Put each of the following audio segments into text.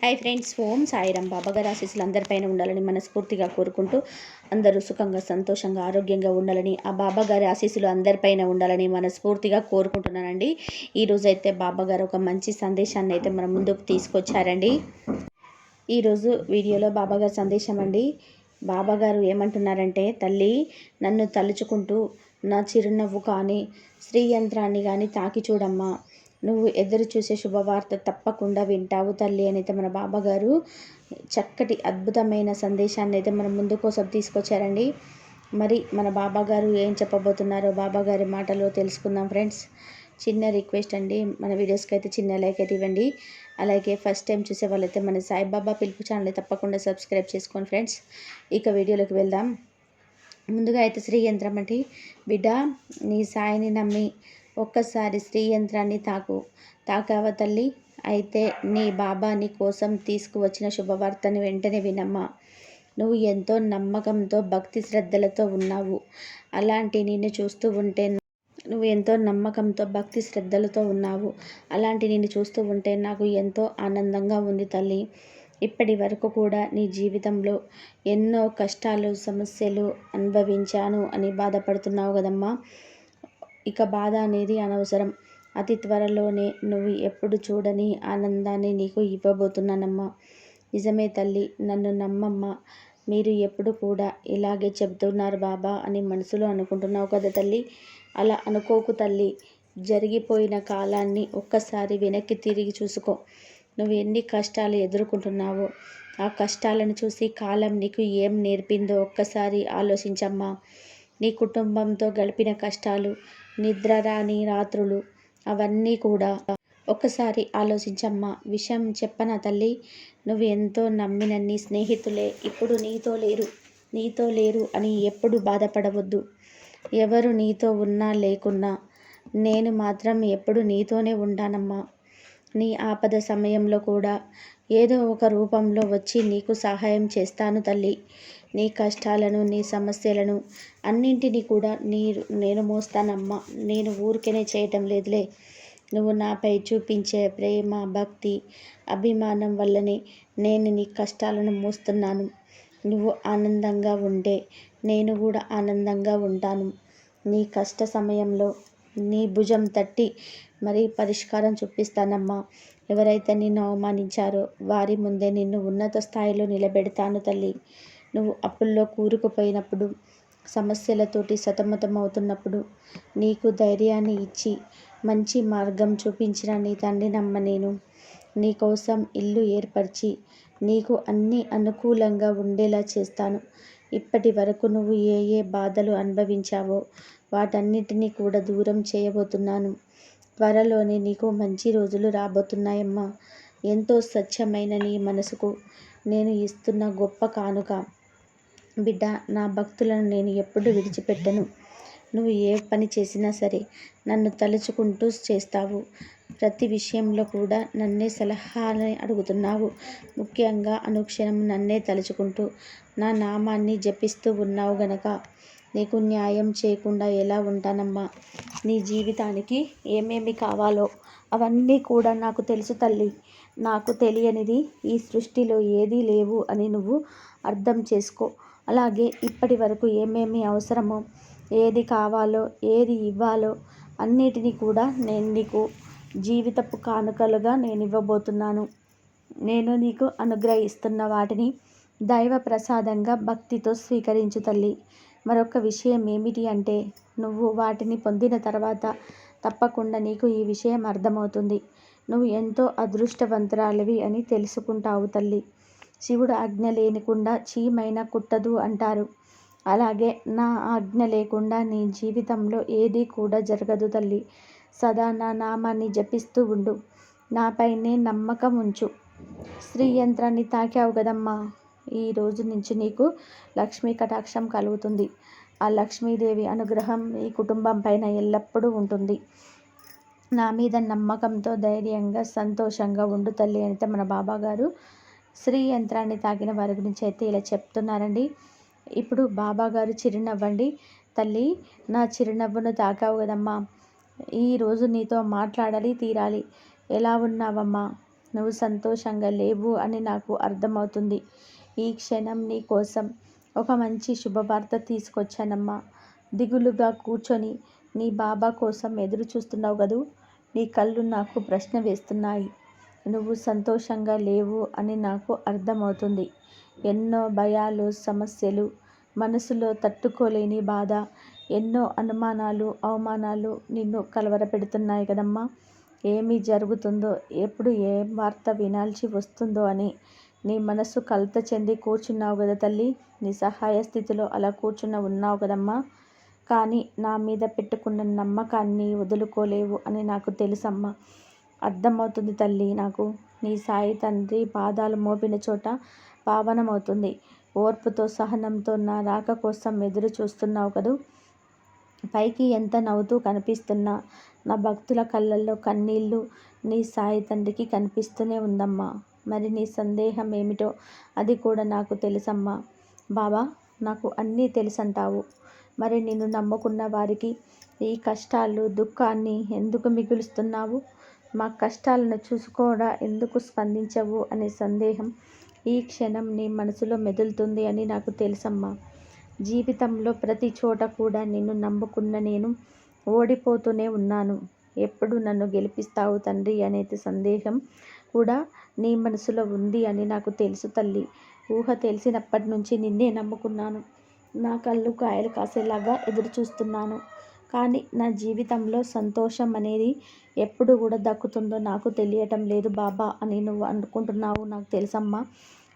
Hi friends ఓం సాయిరాం బాబాగారు ఆశీస్సులు అందరిపైన ఉండాలని మనస్ఫూర్తిగా కోరుకుంటూ అందరూ సుఖంగా సంతోషంగా ఆరోగ్యంగా ఉండాలని ఆ బాబాగారి ఆశీస్సులు అందరిపైన ఉండాలని మనస్ఫూర్తిగా కోరుకుంటున్నానండి. ఈరోజు అయితే బాబాగారు ఒక మంచి సందేశాన్ని అయితే మన ముందుకు తీసుకొచ్చారండి. ఈరోజు వీడియోలో బాబాగారి సందేశం అండి. బాబాగారు ఏమంటున్నారంటే తల్లి నన్ను తలుచుకుంటూ నా చిరునవ్వు కానీ స్త్రీ యంత్రాన్ని కానీ తాకి చూడమ్మా. నువ్వు ఎదురు చూసే శుభవార్త తప్పకుండా వింటావు తల్లి అయితే మన బాబాగారు చక్కటి అద్భుతమైన సందేశాన్ని అయితే మన ముందు కోసం తీసుకొచ్చారండి. మరి మన బాబాగారు ఏం చెప్పబోతున్నారో బాబాగారి మాటలో తెలుసుకుందాం ఫ్రెండ్స్. చిన్న రిక్వెస్ట్ అండి మన వీడియోస్కి అయితే చిన్న లైక్ అయితే ఇవ్వండి. అలాగే ఫస్ట్ టైం చూసే వాళ్ళైతే మన సాయిబాబా పిలుపు ఛానల్ తప్పకుండా సబ్స్క్రైబ్ చేసుకోండి ఫ్రెండ్స్. ఇక వీడియోలోకి వెళ్దాం. ముందుగా అయితే శ్రీ యంత్రం అంటే బిడ్డ నీ సాయిని నమ్మి ఒక్కసారి స్త్రీ యంత్రాన్ని తాకు. తాకావ తల్లి అయితే నీ బాబా నీ కోసం తీసుకువచ్చిన శుభవార్తని వెంటనే వినమ్మా. నువ్వు ఎంతో నమ్మకంతో భక్తి శ్రద్ధలతో ఉన్నావు. అలాంటి నిన్ను చూస్తూ ఉంటే నువ్వు ఎంతో నమ్మకంతో భక్తి శ్రద్ధలతో ఉన్నావు. అలాంటి నిన్ను చూస్తూ ఉంటే నాకు ఎంతో ఆనందంగా ఉంది తల్లి. ఇప్పటి వరకు కూడా నీ జీవితంలో ఎన్నో కష్టాలు సమస్యలు అనుభవించాను అని బాధపడుతున్నావు కదమ్మా. ఇక బాధ అనేది అనవసరం. అతి త్వరలోనే నువ్వు ఎప్పుడు చూడని ఆనందాన్ని నీకు ఇవ్వబోతున్నానమ్మా. నిజమే తల్లి నన్ను నమ్మమ్మా. మీరు ఎప్పుడు కూడా ఇలాగే చెప్తున్నారు బాబా అని మనసులో అనుకుంటున్నావు కదా తల్లి? అలా అనుకోకు తల్లి. జరిగిపోయిన కాలాన్ని ఒక్కసారి వెనక్కి తిరిగి చూసుకో. నువ్వు ఎన్ని కష్టాలు ఎదుర్కొంటున్నావో ఆ కష్టాలను చూసి కాలం నీకు ఏం నేర్పిందో ఒక్కసారి ఆలోచించమ్మా. నీ కుటుంబంతో గడిపిన కష్టాలు నిద్ర రాని రాత్రులు అవన్నీ కూడా. ఒక్కసారి ఆలోచించమ్మా విషయం చెప్పన తల్లి? నువ్వు ఎంతో నమ్మిన నీ స్నేహితులే. ఇప్పుడు నీతో లేరు నీతో లేరు అని ఎప్పుడు బాధపడవద్దు. ఎవరు నీతో ఉన్నా లేకున్నా నేను మాత్రం ఎప్పుడు నీతోనే ఉంటానమ్మా. నీ ఆపద సమయంలో కూడా ఏదో ఒక రూపంలో వచ్చి నీకు సహాయం చేస్తాను తల్లి. నీ కష్టాలను నీ సమస్యలను అన్నింటినీ కూడా నీ నేను మోస్తానమ్మా. నేను ఊరికనే చేయటం లేదులే. నువ్వు నాపై చూపించే ప్రేమ భక్తి అభిమానం వల్లనే నేను నీ కష్టాలను మోస్తున్నాను. నువ్వు ఆనందంగా ఉంటే నేను కూడా ఆనందంగా ఉంటాను. నీ కష్ట సమయంలో నీ భుజం తట్టి మరీ పరిష్కారం చూపిస్తానమ్మా. ఎవరైతే నిన్ను అవమానించారో వారి ముందే నిన్ను ఉన్నత స్థాయిలో నిలబెడతాను తల్లి. నువ్వు అప్పుల్లో కూరుకుపోయినప్పుడు సమస్యలతోటి సతమతం అవుతున్నప్పుడు నీకు ధైర్యాన్ని ఇచ్చి మంచి మార్గం చూపించిన నీ తండ్రి నమ్మ నేను. నీకోసం ఇల్లు ఏర్పరిచి నీకు అన్ని అనుకూలంగా ఉండేలా చేస్తాను. ఇప్పటి వరకు నువ్వు ఏ ఏ బాధలు అనుభవించావో వాటన్నిటినీ కూడా దూరం చేయబోతున్నాను. త్వరలోనే నీకు మంచి రోజులు రాబోతున్నాయమ్మా. ఎంతో స్వచ్ఛమైన నీ మనసుకు నేను ఇస్తున్న గొప్ప కానుక. బిడ్డ నా భక్తులను నేను ఎప్పుడు విడిచిపెట్టను. నువ్వు ఏ పని చేసినా సరే నన్ను తలుచుకుంటూ చేస్తావు. ప్రతి విషయంలో కూడా నన్నే సలహాలని అడుగుతున్నావు. ముఖ్యంగా అనుక్షణం నన్నే తలుచుకుంటూ నా నామాన్ని జపిస్తూ ఉన్నావు గనక నీకు న్యాయం చేయకుండా ఎలా ఉంటానమ్మా? నీ జీవితానికి ఏమేమి కావాలో అవన్నీ కూడా నాకు తెలుసు తల్లి. నాకు తెలియనిది ఈ సృష్టిలో ఏదీ లేవు అని నువ్వు అర్థం చేసుకో. అలాగే ఇప్పటి వరకు ఏమేమి అవసరమో ఏది కావాలో ఏది ఇవ్వాలో అన్నిటినీ కూడా నేను నీకు జీవితపు కానుకలుగా నేను ఇవ్వబోతున్నాను. నేను నీకు అనుగ్రహిస్తున్న వాటిని దైవ ప్రసాదంగా భక్తితో స్వీకరించు తల్లి. మరొక విషయం ఏమిటి అంటే నువ్వు వాటిని పొందిన తర్వాత తప్పకుండా నీకు ఈ విషయం అర్థమవుతుంది. నువ్వు ఎంతో అదృష్టవంతురాలివి అని తెలుసుకుంటావు తల్లి. శివుడు ఆజ్ఞ లేనికుండా చీమైన కుట్టదు అంటారు. అలాగే నా ఆజ్ఞ లేకుండా నీ జీవితంలో ఏదీ కూడా జరగదు తల్లి. సదా నా నామాన్ని జపిస్తూ ఉండు. నాపైనే నమ్మకం ఉంచు. స్త్రీ యంత్రాన్ని తాకావు కదమ్మా. ఈ రోజు నుంచి నీకు లక్ష్మీ కటాక్షం కలుగుతుంది. ఆ లక్ష్మీదేవి అనుగ్రహం ఈ కుటుంబం పైన ఎల్లప్పుడూ ఉంటుంది. నా మీద నమ్మకంతో ధైర్యంగా సంతోషంగా ఉండు తల్లి అయితే మన బాబా గారు శ్రీ యంత్రాన్ని తాకిన వారి గురించి అయితే ఇలా చెప్తున్నారండి. ఇప్పుడు బాబా గారు చిరునవ్వండి. తల్లి నా చిరునవ్వును తాకావు కదమ్మా. ఈరోజు నీతో మాట్లాడాలి తీరాలి. ఎలా ఉన్నావమ్మా? నువ్వు సంతోషంగా లేవు అని నాకు అర్థమవుతుంది. ఈ క్షణం నీ కోసం ఒక మంచి శుభవార్త తీసుకొచ్చానమ్మా. దిగులుగా కూర్చొని నీ బాబా కోసం ఎదురు చూస్తున్నావు కదూ? నీ కళ్ళు నాకు ప్రశ్న వేస్తున్నాయి. నువ్వు సంతోషంగా లేవు అని నాకు అర్థమవుతుంది. ఎన్నో భయాలు సమస్యలు మనసులో తట్టుకోలేని బాధ ఎన్నో అనుమానాలు అవమానాలు నిన్ను కలవరపెడుతున్నాయి కదమ్మా. ఏమి జరుగుతుందో ఎప్పుడు ఏ వార్త వినాల్సి వస్తుందో అని నీ మనసు కలత చెంది కూర్చున్నావు కదా తల్లి. నీ సహాయ స్థితిలో అలా కూర్చున్న ఉన్నావు కదమ్మా. కానీ నా మీద పెట్టుకున్న నమ్మకాన్ని వదులుకోలేవు అని నాకు తెలుసమ్మా. అర్థమవుతుంది తల్లి. నాకు నీ సాయి తండ్రి పాదాలు మోపిన చోట పావనమవుతుంది ఓర్పుతో సహనంతో నా రాక కోసం ఎదురు చూస్తున్నావు కదూ? పైకి ఎంత నవ్వుతూ కనిపిస్తున్నా? నా భక్తుల కళ్ళల్లో కన్నీళ్ళు నీ సాయి తండ్రికి కనిపిస్తూనే ఉందమ్మా. మరి నీ సందేహం ఏమిటో అది కూడా నాకు తెలుసమ్మా. బాబా నాకు అన్నీ తెలుసంటావు. మరి నిన్ను నమ్ముకున్న వారికి ఈ కష్టాలు దుఃఖాన్ని ఎందుకు మిగులుస్తున్నావు? మా కష్టాలను చూసుకోవడా ఎందుకు స్పందించవు అనే సందేహం ఈ క్షణం నీ మనసులో మెదులుతుంది అని నాకు తెలుసమ్మా. జీవితంలో ప్రతి చోట కూడా నిన్ను నమ్ముకున్న నేను ఓడిపోతూనే ఉన్నాను. ఎప్పుడు నన్ను గెలిపిస్తావు తండ్రి అనేది సందేహం కూడా నీ మనసులో ఉంది అని నాకు తెలుసు తల్లి. ఊహ తెలిసినప్పటి నుంచి నిన్నే నమ్ముకున్నాను. నా కళ్ళు కాయలు కాసేలాగా ఎదురు చూస్తున్నాను కానీ నా జీవితంలో సంతోషం అనేది ఎప్పుడు కూడా దక్కుతుందో నాకు తెలియటం లేదు బాబా అని నువ్వు అనుకుంటున్నావు నాకు తెలుసమ్మా.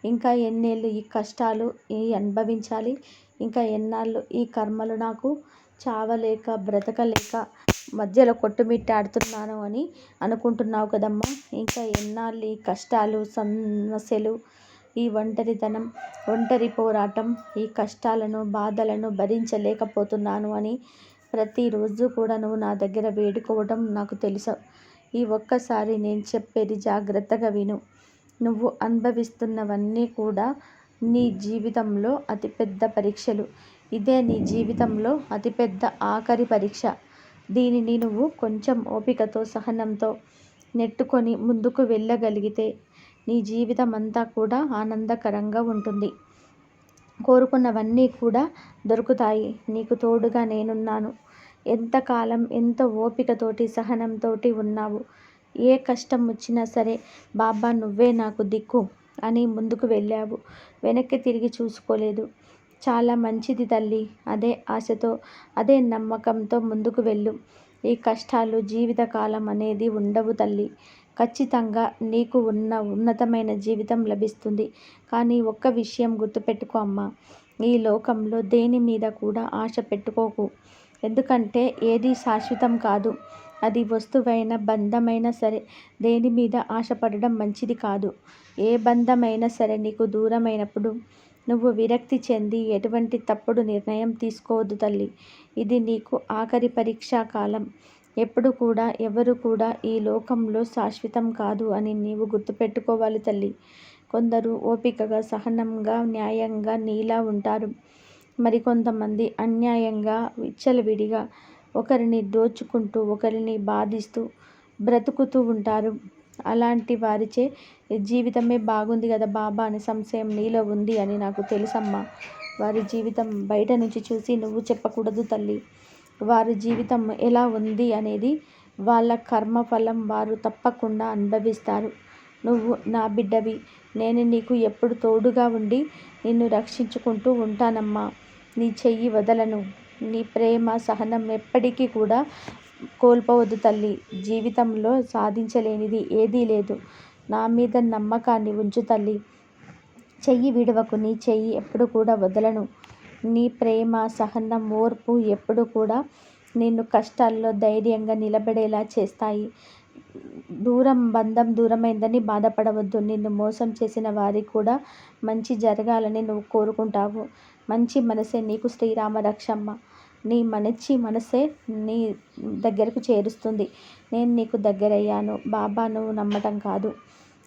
ఇంకా ఎన్నేళ్ళు ఈ కష్టాలు ఈ అనుభవించాలి. ఇంకా ఎన్నాళ్ళు ఈ కర్మలు నాకు చావలేక బ్రతకలేక మధ్యలో కొట్టుమిట్టాడుతున్నాను అని అనుకుంటున్నావు కదమ్మా. ఇంకా ఎన్నాళ్ళు ఈ కష్టాలు సమస్యలు ఈ ఒంటరితనం ఒంటరి పోరాటం ఈ కష్టాలను బాధలను భరించలేకపోతున్నాను అని ప్రతిరోజు కూడా నువ్వు నా దగ్గర వేడుకోవడం నాకు తెలుసు. ఈ ఒక్కసారి నేను చెప్పేది జాగ్రత్తగా విను. నువ్వు అనుభవిస్తున్నవన్నీ కూడా నీ జీవితంలో అతిపెద్ద పరీక్షలు. ఇదే నీ జీవితంలో అతిపెద్ద ఆఖరి పరీక్ష. దీనిని నువ్వు కొంచెం ఓపికతో సహనంతో నెట్టుకొని ముందుకు వెళ్ళగలిగితే నీ జీవితం అంతా కూడా ఆనందకరంగా ఉంటుంది. కోరుకున్నవన్నీ కూడా దొరుకుతాయి. నీకు తోడుగా నేనున్నాను. ఎంతకాలం ఎంత ఓపికతోటి సహనంతోటి ఉన్నావు? ఏ కష్టం వచ్చినా సరే బాబా నువ్వే నాకు దిక్కు అని ముందుకు వెళ్ళావు. వెనక్కి తిరిగి చూసుకోలేదు. చాలా మంచిది తల్లి అదే ఆశతో అదే నమ్మకంతో ముందుకు వెళ్ళు. ఈ కష్టాలు జీవితకాలం అనేది ఉండవు తల్లి. ఖచ్చితంగా నీకు ఉన్న ఉన్నతమైన జీవితం లభిస్తుంది. కానీ ఒక్క విషయం గుర్తుపెట్టుకో అమ్మా. ఈ లోకంలో దేని మీద కూడా ఆశ పెట్టుకోకు. ఎందుకంటే ఏది శాశ్వతం కాదు. అది వస్తువైన బంధమైనా సరే దేని మీద ఆశపడడం మంచిది కాదు. ఏ బంధమైనా సరే నీకు దూరమైనప్పుడు నువ్వు విరక్తి చెంది ఎటువంటి తప్పుడు నిర్ణయం తీసుకోవద్దు తల్లి. ఇది నీకు ఆఖరి పరీక్షా కాలం. ఎప్పుడు కూడా ఎవరు కూడా ఈ లోకంలో శాశ్వతం కాదు అని నీవు గుర్తుపెట్టుకోవాలి తల్లి. కొందరు ఓపికగా సహనంగా న్యాయంగా నీలా ఉంటారు. మరికొంతమంది అన్యాయంగా విచ్చలవిడిగా ఒకరిని దోచుకుంటూ ఒకరిని బాధిస్తూ బ్రతుకుతూ ఉంటారు. అలాంటి వారిచే జీవితమే బాగుంది కదా బాబా అనే సంశయం నీలో ఉంది అని నాకు తెలుసమ్మా. వారి జీవితం బయట నుంచి చూసి నువ్వు చెప్పకూడదు తల్లి. వారి జీవితం ఎలా ఉంది అనేది వాళ్ళ కర్మఫలం వారు తప్పకుండా అనుభవిస్తారు. నువ్వు నా బిడ్డవి. నేను నీకు ఎప్పుడు తోడుగా ఉండి నిన్ను రక్షించుకుంటూ ఉంటానమ్మా. నీ చెయ్యి వదలను. నీ ప్రేమ సహనం ఎప్పటికీ కూడా కోల్పోవద్దు తల్లి. జీవితంలో సాధించలేనిది ఏదీ లేదు. నా మీద నమ్మకాన్ని ఉంచు తల్లి. చెయ్యి విడవకు. నీ చెయ్యి ఎప్పుడు కూడా వదలను. నీ ప్రేమ సహనం ఓర్పు ఎప్పుడు కూడా నిన్ను కష్టాల్లో ధైర్యంగా నిలబడేలా చేస్తాయి. దూరం బంధం దూరమైందని బాధపడవద్దు. నిన్ను మోసం చేసిన వారికి కూడా మంచి జరగాలని నువ్వు కోరుకుంటావు. మంచి మనసే నీకు శ్రీరామ రక్షమ్మ. నీ మంచి మనసే నీ దగ్గరకు చేరుస్తుంది. నేను నీకు దగ్గరయ్యాను. బాబా నువ్వు నమ్మటం కాదు.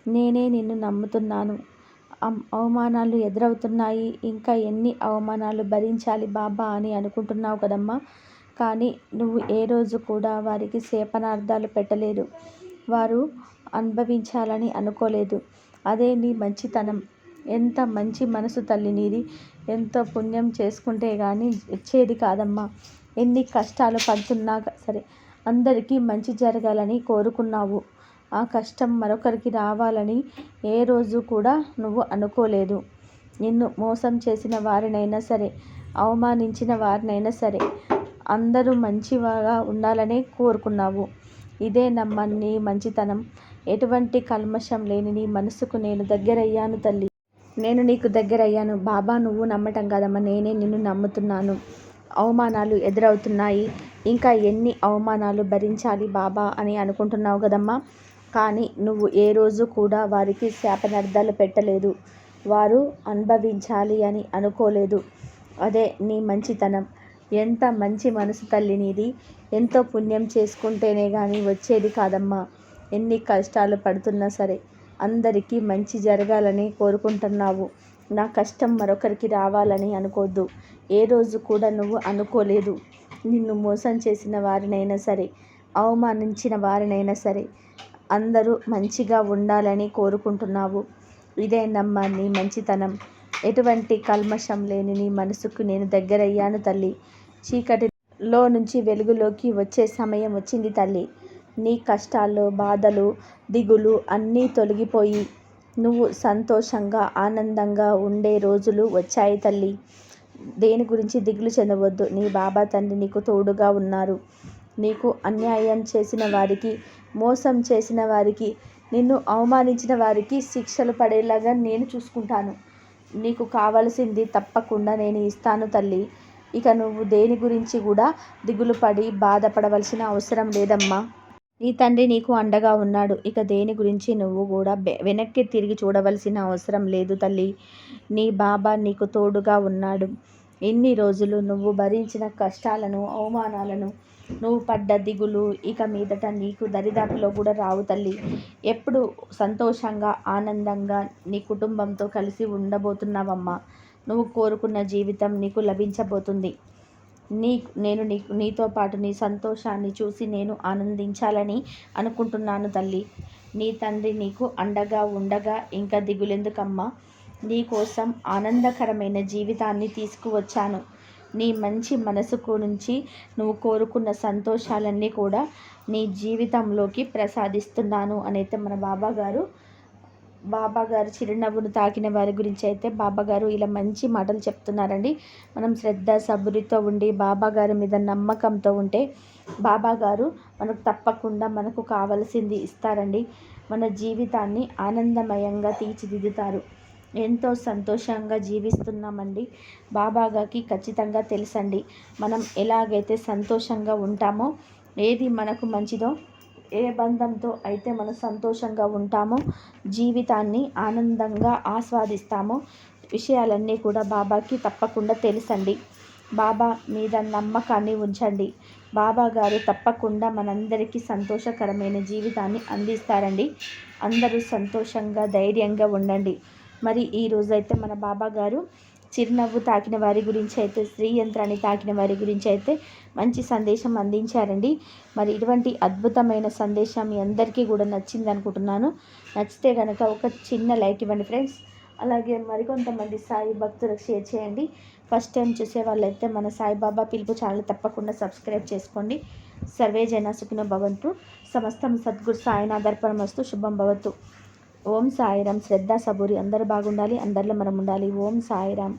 నేనే నిన్ను నమ్ముతున్నాను. అవమానాలు ఎదురవుతున్నాయి. ఇంకా ఎన్ని అవమానాలు భరించాలి బాబా అని అనుకుంటున్నావు కదమ్మా? కానీ నువ్వు ఏ రోజు కూడా వారికి శాపనార్థాలు పెట్టలేదు. వారు అనుభవించాలని అనుకోలేదు. అదే నీ మంచితనం. ఎంత మంచి మనసు తల్లి నీది. ఎంతో పుణ్యం చేసుకుంటే కానీ ఇచ్చేది కాదమ్మా. ఎన్ని కష్టాలు పడుతున్నా సరే అందరికీ మంచి జరగాలని కోరుకున్నావు. ఆ కష్టం మరొకరికి రావాలని ఏ రోజు కూడా నువ్వు అనుకోలేదు. నిన్ను మోసం చేసిన వారినైనా సరే అవమానించిన వారినైనా సరే అందరూ మంచిగా ఉండాలనే కోరుకున్నావు. ఇదే నమ్మ నీ మంచితనం. ఎటువంటి కల్మషం లేని నీ మనసుకు నేను దగ్గరయ్యాను తల్లి. నేను నీకు దగ్గరయ్యాను. బాబా నువ్వు నమ్మటం కాదమ్మా. నేనే నిన్ను నమ్ముతున్నాను. అవమానాలు ఎదురవుతున్నాయి. ఇంకా ఎన్ని అవమానాలు భరించాలి బాబా అని అనుకుంటున్నావు కదమ్మా? కానీ నువ్వు ఏ రోజు కూడా వారికి శాపనర్థాలు పెట్టలేదు. వారు అనుభవించాలి అని అనుకోలేదు. అదే నీ మంచితనం. ఎంత మంచి మనసు తల్లి నీది. ఎంతో పుణ్యం చేసుకుంటేనే కానీ వచ్చేది కాదమ్మా. ఎన్ని కష్టాలు పడుతున్నా సరే అందరికీ మంచి జరగాలని కోరుకుంటున్నావు. నా కష్టం మరొకరికి రావాలని అనుకోవద్దు ఏ రోజు కూడా నువ్వు అనుకోలేదు. నిన్ను మోసం చేసిన వారినైనా సరే అవమానించిన వారినైనా సరే అందరూ మంచిగా ఉండాలని కోరుకుంటున్నావు. ఇదే నమ్మ నీ మంచితనం. ఎటువంటి కల్మషం లేని నీ మనసుకు నేను దగ్గరయ్యాను తల్లి. చీకటిలో నుంచి వెలుగులోకి వచ్చే సమయం వచ్చింది తల్లి. నీ కష్టాలు బాధలు దిగులు అన్నీ తొలగిపోయి నువ్వు సంతోషంగా ఆనందంగా ఉండే రోజులు వచ్చాయి తల్లి. దేని గురించి దిగులు చెందవద్దు. నీ బాబా తండ్రి నీకు తోడుగా ఉన్నారు. నీకు అన్యాయం చేసిన వారికి మోసం చేసిన వారికి నిన్ను అవమానించిన వారికి శిక్షలు పడేలాగా నేను చూసుకుంటాను. నీకు కావలసింది తప్పకుండా నేను ఇస్తాను తల్లి. ఇక నువ్వు దేని గురించి కూడా దిగులు పడి బాధపడవలసిన అవసరం లేదమ్మా. నీ తండ్రి నీకు అండగా ఉన్నాడు. ఇక దేని గురించి నువ్వు కూడా వెనక్కి తిరిగి చూడవలసిన అవసరం లేదు తల్లి. నీ బాబా నీకు తోడుగా ఉన్నాడు. ఎన్ని రోజులు నువ్వు భరించిన కష్టాలను అవమానాలను నువ్వు పడ్డ దిగులు ఇక మీదట నీకు దరిదాపులో కూడా రావు తల్లి. ఎప్పుడు సంతోషంగా ఆనందంగా నీ కుటుంబంతో కలిసి ఉండబోతున్నావమ్మా. నువ్వు కోరుకున్న జీవితం నీకు లభించబోతుంది. నీ నేను నీ నీతో పాటు నీ సంతోషాన్ని చూసి నేను ఆనందించాలని అనుకుంటున్నాను తల్లి. నీ తండ్రి నీకు అండగా ఉండగా ఇంకా దిగులెందుకమ్మా? నీ కోసం ఆనందకరమైన జీవితాన్ని తీసుకువచ్చాను. నీ మంచి మనసుకు నుంచి నువ్వు కోరుకున్న సంతోషాలన్నీ కూడా నీ జీవితంలోకి ప్రసాదిస్తున్నాను అనైతే మన బాబా గారు బాబాగారు చిరునవ్వును తాకిన వారి గురించి అయితే బాబాగారు ఇలా మంచి మాటలు చెప్తున్నారండి. మనం శ్రద్ధ సబురితో ఉండి బాబాగారి మీద నమ్మకంతో ఉంటే బాబాగారు మనకు తప్పకుండా మనకు కావలసింది ఇస్తారండి. మన జీవితాన్ని ఆనందమయంగా తీర్చిదిద్దుతారు. ఎంతో సంతోషంగా జీవిస్తున్నామండి. బాబాగారికి ఖచ్చితంగా తెలుసండి. మనం ఎలాగైతే సంతోషంగా ఉంటామో ఏది మనకు మంచిదో ఏ బంధంతో అయితే మనం సంతోషంగా ఉంటామో జీవితాన్ని ఆనందంగా ఆస్వాదిస్తామో విషయాలన్నీ కూడా బాబాకి తప్పకుండా తెలుసండి. బాబా మీద నమ్మకాన్ని ఉంచండి. బాబా గారు తప్పకుండా మనందరికీ సంతోషకరమైన జీవితాన్ని అందిస్తారండి. అందరూ సంతోషంగా ధైర్యంగా ఉండండి. మరి ఈ రోజైతే మన బాబా గారు చిరునవ్వు తాకిన వారి గురించి అయితే స్త్రీ యంత్రాన్ని తాకిన వారి గురించి అయితే మంచి సందేశం అందించారండి. మరి ఇటువంటి అద్భుతమైన సందేశం మీ అందరికీ కూడా నచ్చింది అనుకుంటున్నాను. నచ్చితే కనుక ఒక చిన్న లైక్ ఇవ్వండి ఫ్రెండ్స్. అలాగే మరికొంతమంది సాయి భక్తులకు షేర్ చేయండి. ఫస్ట్ టైం చూసే వాళ్ళైతే మన సాయిబాబా పిలుపు ఛానల్ తప్పకుండా సబ్స్క్రైబ్ చేసుకోండి. సర్వే జన సుఖిన భవంతు. సమస్తం సద్గురు సాయినాథర్పణం వస్తూ శుభం భవతు. ఓం సాయిరామ్ శ్రద్ధ సబూరి. అందరు బాగుండాలి అందరిలో మనం ఉండాలి ఓం సాయిరామ్